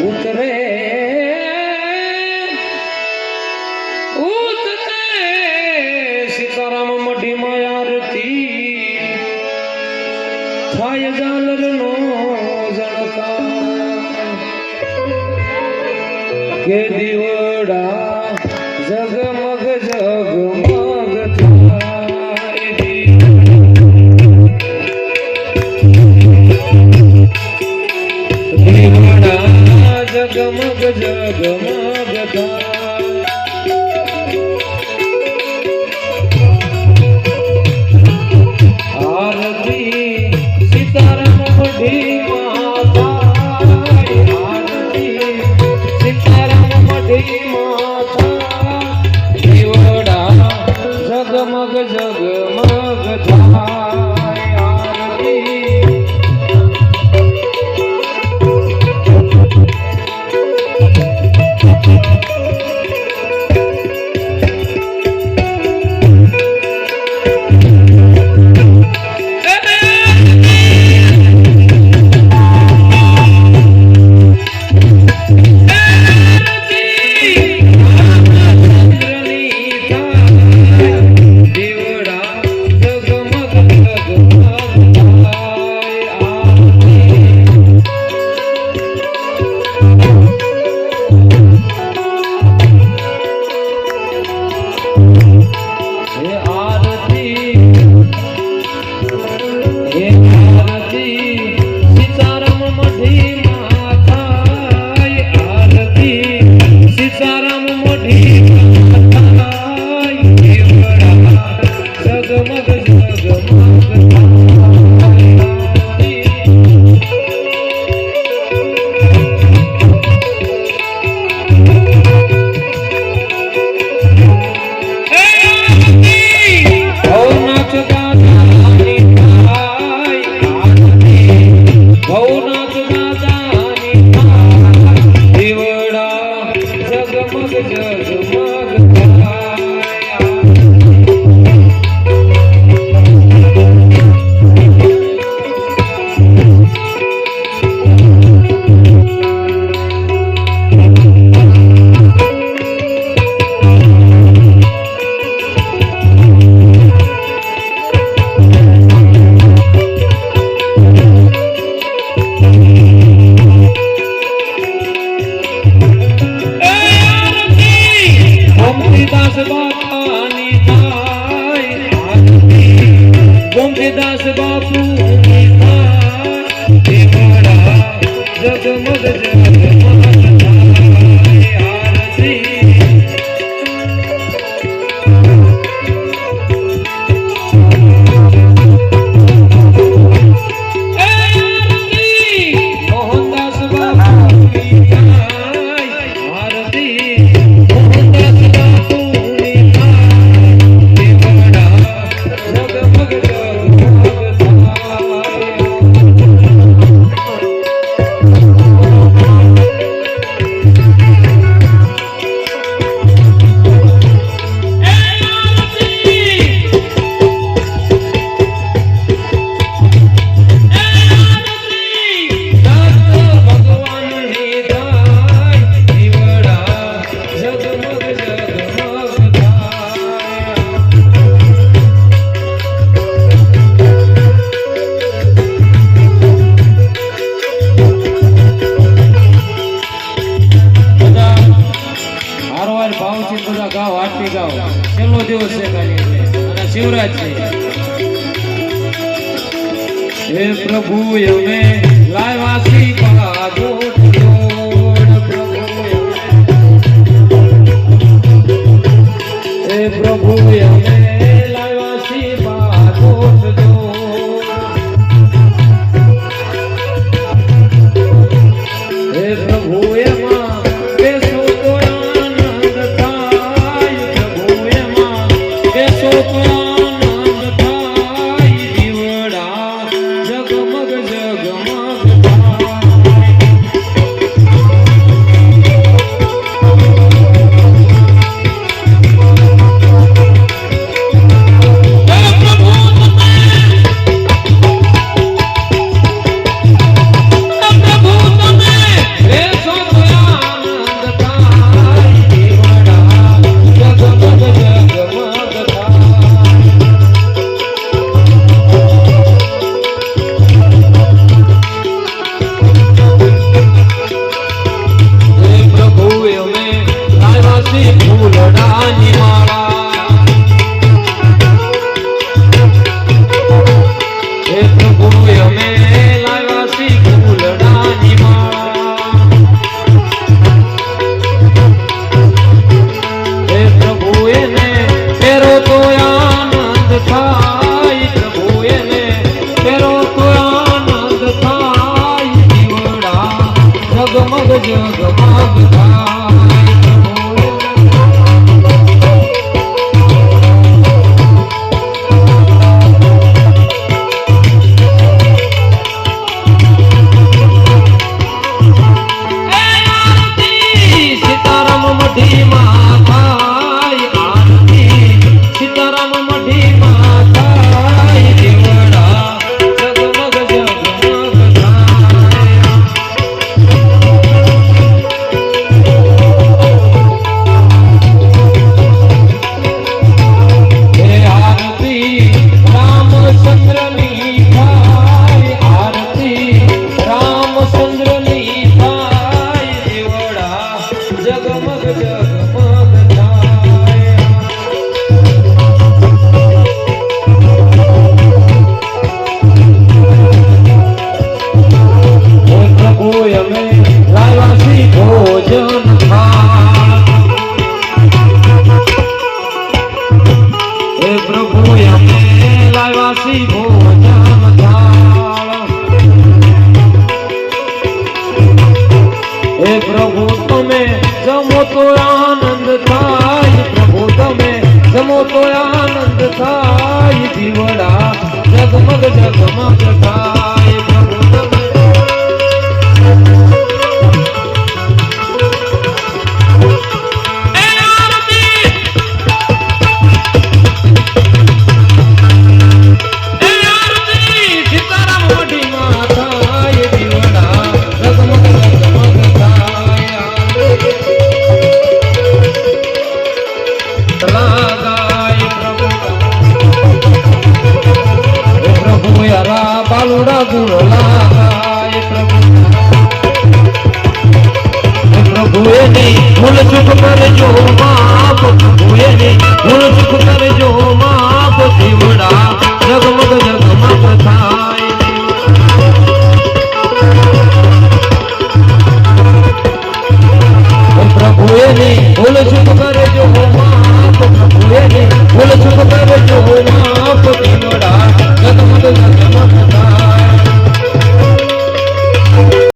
ઉતરે ઉતરે સીતારામ મઢી માયારતી થાય ઝાલર નો જળકા કે દીવડા જગમગ દીવડા જગમગ આરતી સીતારામ મઢી ગોમતીદાસ બાપાની બાપુની ગાવ આરતી ગાવ છેલ્લો દિવસ છે ખાલી. અને શિવરાજ છે. હે પ્રભુ અમે લાયવાસી પાગો પ્રભુ અમે લાયવાસી પાદો જગમગ જગમગ